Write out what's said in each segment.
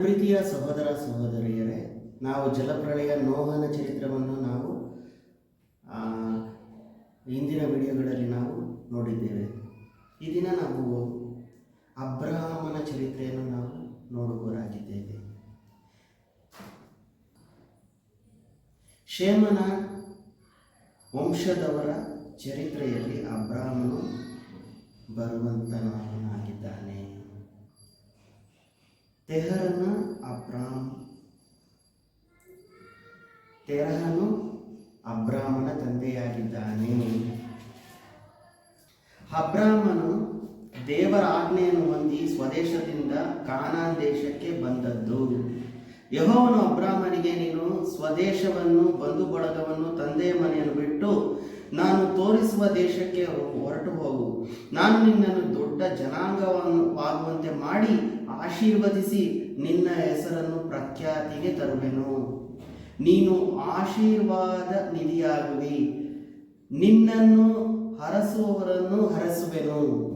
ಪ್ರೀತಿಯ ಸಹೋದರ ಸಹೋದರಿಯರೇ, ನಾವು ಜಲಪ್ರಳಯ ನೋಹನ ಚರಿತ್ರವನ್ನು ನಾವು ಹಿಂದಿನ ವಿಡಿಯೋಗಳಲ್ಲಿ ನಾವು ನೋಡಿದ್ದೇವೆ. ಈ ದಿನ ನಾವು ಅಬ್ರಹಾಮನ ಚರಿತ್ರೆಯನ್ನು ನಾವು ನೋಡುವರಾಗಿದ್ದೇವೆ ಶೇಮನ ವಂಶದವರ ಚರಿತ್ರೆಯಲ್ಲಿ ಅಬ್ರಾಹ್ಮನು ಬರುವಂತನಾಗಿದ್ದಾನೆ. ತೆಹರನ ಅಬ್ರಾಮ್. ತೆರಹನು ಅಬ್ರಾಮನ ತಂದೆಯಾಗಿದ್ದಾನೆ. ಅಬ್ರಾಮನು ದೇವರ ಆಜ್ಞೆಯನ್ನು ಹೊಂದಿ ಸ್ವದೇಶದಿಂದ ಕಾನಾನ್ ದೇಶಕ್ಕೆ ಬಂದದ್ದು. ಯಹೋವನು ಅಬ್ರಾಹ್ಮನಿಗೆ ನೀನು ಸ್ವದೇಶವನ್ನು ಬಂಧು ಬಳಗವನ್ನು ತಂದೆಯ ಮನೆಯನ್ನು ಬಿಟ್ಟು ನಾನು ತೋರಿಸುವ ದೇಶಕ್ಕೆ ಹೊರಟು ಹೋಗು. ನಾನು ನಿನ್ನನ್ನು ದೊಡ್ಡ ಜನಾಂಗವಾಗುವಂತೆ ಮಾಡಿ ಆಶೀರ್ವದಿಸಿ ನಿನ್ನ ಹೆಸರನ್ನು ಪ್ರಖ್ಯಾತಿಗೆ ತರುವೆನು. ನೀನು ಆಶೀರ್ವಾದ ನಿಧಿಯಾಗುವಿ. ನಿನ್ನನ್ನು ಹರಸುವವರನ್ನು ಹರಸುವೆನು.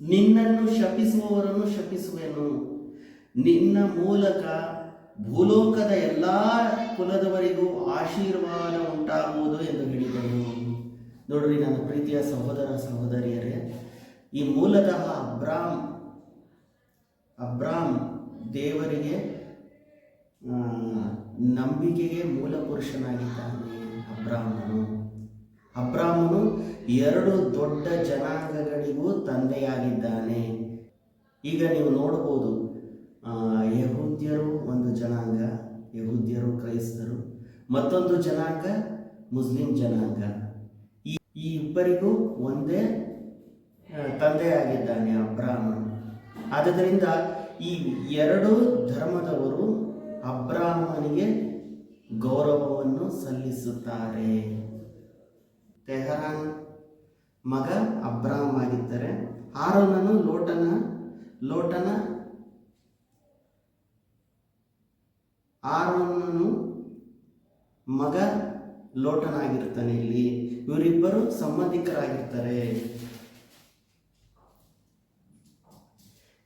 ನಿನ್ನನ್ನು ಶಪಿಸುವವರನ್ನು ಶಪಿಸುವೆನು. ನಿನ್ನ ಮೂಲಕ ಭೂಲೋಕದ ಎಲ್ಲ ಕುಲದವರಿಗೂ ಆಶೀರ್ವಾದ ಉಂಟಾಗುವುದು ಎಂದು ಹೇಳಿದರು. ನೋಡ್ರಿ ನನ್ನ ಪ್ರೀತಿಯ ಸಹೋದರ ಸಹೋದರಿಯರೇ ಈ ಮೂಲತಃ ಅಬ್ರಾಮ್ ಅಬ್ರಾಮ್ ದೇವರಿಗೆ ನಂಬಿಕೆಗೆ ಮೂಲ ಪುರುಷನಾಗಿದ್ದಾನೆ ಅಬ್ರಾಹ್ಮನು ಅಬ್ರಾಹ್ಮನು ಎರಡು ದೊಡ್ಡ ಜನಾಂಗಗಳಿಗೂ ತಂದೆಯಾಗಿದ್ದಾನೆ. ಈಗ ನೀವು ನೋಡ್ಬೋದು ಆ, ಯಹೂದ್ಯರು ಒಂದು ಜನಾಂಗ, ಯಹೂದ್ಯರು ಕ್ರೈಸ್ತರು, ಮತ್ತೊಂದು ಜನಾಂಗ, ಮುಸ್ಲಿಂ ಜನಾಂಗ. ಈ ಈ ಇಬ್ಬರಿಗೂ ಒಂದೇ ತಂದೆಯಾಗಿದ್ದಾನೆ ಅಬ್ರಾಹ್ಮನು ಆದ್ದರಿಂದ ಈ ಎರಡು ಧರ್ಮದವರು ಅಬ್ರಾಹ್ಮನಿಗೆ ಗೌರವವನ್ನು ಸಲ್ಲಿಸುತ್ತಾರೆ. ತೆಹರಾನ್ ಮಗ ಅಬ್ರಾಹ್ಮ್ ಆಗಿದ್ದರೆ ಆರೋನನು ಲೋಟನ ಲೋಟನ ಆರೋನನು ಮಗ ಲೋಟನಾಗಿರ್ತಾನೆ ಇಲ್ಲಿ. ಇವರಿಬ್ಬರು ಸಂಬಂಧಿಕರಾಗಿರ್ತಾರೆ.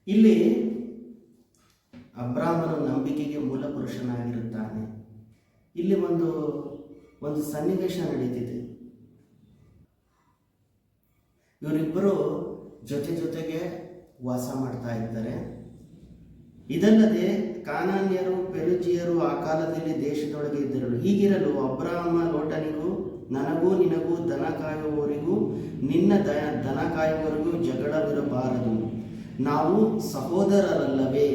ಇಲ್ಲಿ ಅಬ್ರಾಹ್ಮನು ನಂಬಿಕೆಗೆ ಮೂಲ ಪುರುಷನಾಗಿರುತ್ತಾನೆ ಇಲ್ಲಿ ಒಂದು ಒಂದು ಸನ್ನಿವೇಶ ನಡೀತಿದೆ. ಇವರಿಬ್ಬರು ಜೊತೆ ಜೊತೆಗೆ ವಾಸ ಮಾಡ್ತಾ ಇದ್ದಾರೆ. ಇದಲ್ಲದೆ ಕಾನಾನ್ಯರು ಪೆರುಜಿಯರು ಆ ಕಾಲದಲ್ಲಿ ದೇಶದೊಳಗೆ ಇದ್ದರು. ಹೀಗಿರಲು ಅಬ್ರಾಹ್ಮ ಲೋಟನಿಗೂ, ನನಗೂ, ನಿನಗೂ ದನ ಕಾಯುವವರಿಗೂ, ನಿನ್ನ ದ ದನ ಕಾಯುವವರಿಗೂ ಜಗಳವಿರಬಾರದು. ನಾವು ಸಹೋದರರಲ್ಲವೇ,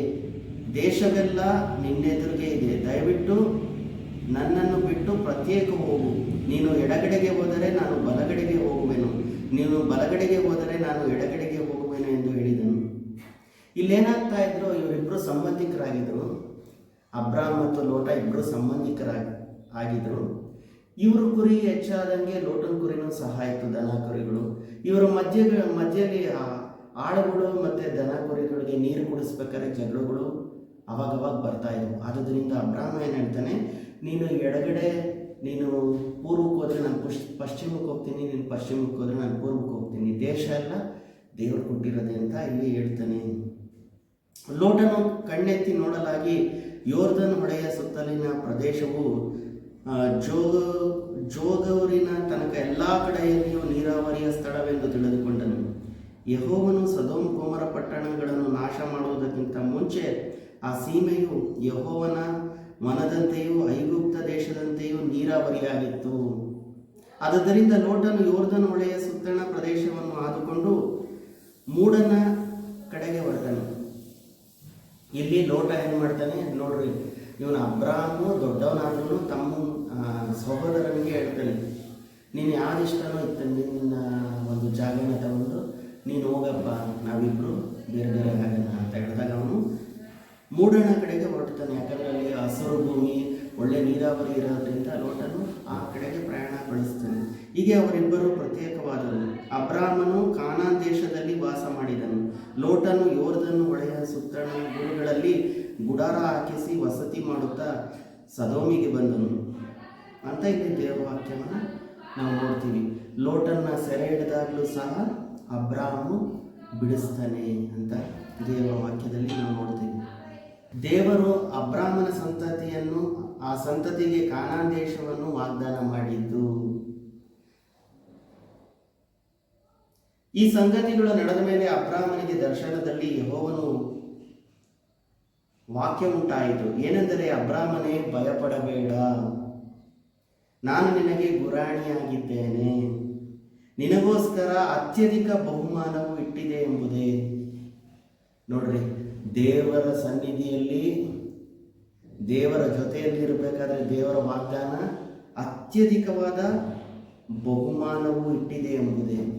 ದೇಶವೆಲ್ಲ ನಿನ್ನೆದುರಿಗೆ ಇದೆ. ದಯವಿಟ್ಟು ನನ್ನನ್ನು ಬಿಟ್ಟು ಪ್ರತ್ಯೇಕ ಹೋಗು. ನೀನು ಎಡಗಡೆಗೆ ಹೋದರೆ ನಾನು ಬಲಗಡೆಗೆ ಹೋಗುವೆನು. ನೀನು ಬಲಗಡೆಗೆ ಹೋದರೆ ನಾನು ಎಡಗಡೆಗೆ ಹೋಗುವೆನು ಎಂದು ಇಲ್ಲೇನಾಗ್ತಾ ಇದ್ರು ಇವರಿಬ್ಬರು ಸಂಬಂಧಿಕರಾಗಿದ್ರು ಅಬ್ರಾಮ್ ಮತ್ತು ಲೋಟ ಇಬ್ಬರು ಸಂಬಂಧಿಕರಾಗಿ, ಆಗಿದ್ರು. ಇವರು ಕುರಿ ಹೆಚ್ಚಾದಂಗೆ ಲೋಟನ್ ಕುರಿನೂ ಸಹ ಆಯಿತು ದನ ಕುರಿಗಳು. ಇವರ ಮಧ್ಯ ಮಧ್ಯದಲ್ಲಿ ಆಳುಗಳು ಮತ್ತು ದನ ಕುರಿಗಳಿಗೆ ನೀರು ಕುಡಿಸ್ಬೇಕಾದ್ರೆ ಜಗಳಗಳು ಅವಾಗವಾಗ ಬರ್ತಾ ಇದ್ವು. ಆದ್ದರಿಂದ ಅಬ್ರಾಹ್ಮ ಏನು ಹೇಳ್ತಾನೆ, ನೀನು ಎಡಗಡೆ, ನೀನು ಪೂರ್ವಕ್ಕೆ ಹೋದರೆ ನಾನು ಪುಷ್, ಪಶ್ಚಿಮಕ್ಕೆ ಹೋಗ್ತೀನಿ, ನೀನು ಪಶ್ಚಿಮಕ್ಕೆ ಹೋದ್ರೆ ನಾನು ಪೂರ್ವಕ್ಕೆ ಹೋಗ್ತೀನಿ. ದೇಶ ಎಲ್ಲ ದೇವರು ಕೊಟ್ಟಿರೋದೆ ಅಂತ ಇಲ್ಲಿ ಹೇಳ್ತಾನೆ. ಲೋಟನು ಕಣ್ಣೆತ್ತಿ ನೋಡಲಾಗಿ ಯೋರ್ಧನ್ ಹೊಳೆಯ ಸುತ್ತಲಿನ ಪ್ರದೇಶವು ಜೋಗ, ಜೋಗವರಿನ ತನಕ ಎಲ್ಲ ಕಡೆಯಲ್ಲಿಯೂ ನೀರಾವರಿಯ ಸ್ಥಳವೆಂದು ತಿಳಿದುಕೊಂಡನು. ಯಹೋವನು ಸದೋಮ್ ಕೋಮರ ಪಟ್ಟಣಗಳನ್ನು ನಾಶ ಮಾಡುವುದಕ್ಕಿಂತ ಮುಂಚೆ ಆ ಸೀಮೆಯು ಯಹೋವನ ಮನದಂತೆಯೂ ಐಗುಪ್ತ ದೇಶದಂತೆಯೂ ನೀರಾವರಿಯಾಗಿತ್ತು. ಆದ್ದರಿಂದ ಲೋಟನು ಯೋರ್ಧನ್ ಹೊಳೆಯ ಸುತ್ತಣ ಪ್ರದೇಶವನ್ನು ಆದುಕೊಂಡು ಮೂಡನ ಇಲ್ಲಿ ಲೋಟ ಏನು ಮಾಡ್ತಾನೆ, ನೋಡ್ರಿ, ಇವನು ಅಬ್ರಾಹ್ಮು ದೊಡ್ಡವನಾದ್ರೂ ತಮ್ಮ ಸಹೋದರನಿಗೆ ಹೇಳ್ತಾನೆ, ನೀನು ಯಾವ ಇಷ್ಟನೋ ಇತ್ತು ನಿನ್ನ ಒಂದು ಜಾಗನ ತಗೊಂಡು ನೀನು ಹೋಗಪ್ಪ ನಾವಿಬ್ಬರು ಬೇರೆ ಬೇರೆ ಆಗೋಣ ಅಂತ ಹೇಳಿದಾಗ ಅವನು ಮೂಡಣ ಕಡೆಗೆ ಹೊರಡ್ತಾನೆ, ಯಾಕಂದರೆ ಅಲ್ಲಿ ಹಸಿರು ಭೂಮಿ ಒಳ್ಳೆ ನೀರಾವರಿ ಇರೋದ್ರಿಂದ ಲೋಟನು ಆ ಕಡೆಗೆ ಪ್ರಯಾಣ ಬೆಳೆಸ್ತಾನೆ. ಹೀಗೆ ಅವರಿಬ್ಬರು ಪ್ರತ್ಯೇಕವಾದರು ಅಬ್ರಾಹ್ಮನು ಕಾನಾನ್ ದೇಶದಲ್ಲಿ ವಾಸ ಮಾಡಿದನು. ಲೋಟನು ಯೋರ್ಧನು ಒಳೆಯ ಸುತ್ತಣ ಗುರುಗಳಲ್ಲಿ ಗುಡಾರ ಹಾಕಿಸಿ ವಸತಿ ಮಾಡುತ್ತಾ ಸದೋಮಿಗೆ ಬಂದನು. ಅಂತ ಇಲ್ಲಿ ದೇವವಾಕ್ಯವನ್ನು ನಾವು ನೋಡ್ತೀವಿ. ಲೋಟನ್ನ ಸೆರೆ ಹಿಡಿದಾಗಲೂ ಸಹ ಅಬ್ರಾಹ್ಮನು ಬಿಡಿಸ್ತಾನೆ ಅಂತ ದೇವವಾಕ್ಯದಲ್ಲಿ ನಾವು ನೋಡ್ತೀವಿ. ದೇವರು ಅಬ್ರಾಹ್ಮನ ಸಂತತಿಯನ್ನು, ಆ ಸಂತತಿಗೆ ಕಾನಾನ್ ದೇಶವನ್ನು ವಾಗ್ದಾನ ಮಾಡಿದ್ದು. ಈ ಸಂಗತಿಗಳು ನಡೆದ ಮೇಲೆ ಅಬ್ರಾಹ್ಮನಿಗೆ ದರ್ಶನದಲ್ಲಿ ಯಹೋವನು ವಾಕ್ಯ ಉಂಟಾಯಿತು. ಏನೆಂದರೆ ಅಬ್ರಾಹ್ಮನೇ ಭಯಪಡಬೇಡ. ನಾನು ನಿನಗೆ ಗುರಾಣಿಯಾಗಿದ್ದೇನೆ. ನಿನಗೋಸ್ಕರ ಅತ್ಯಧಿಕ ಬಹುಮಾನವು ಇಟ್ಟಿದೆ ಎಂಬುದೇ. ನೋಡ್ರಿ ದೇವರ ಸನ್ನಿಧಿಯಲ್ಲಿ ದೇವರ ಜೊತೆಯಲ್ಲಿ ಇರಬೇಕಾದ್ರೆ ದೇವರ ವಾಗ್ದಾನ ಅತ್ಯಧಿಕವಾದ ಬಹುಮಾನವು ಇಟ್ಟಿದೆ ಎಂಬುದೇ.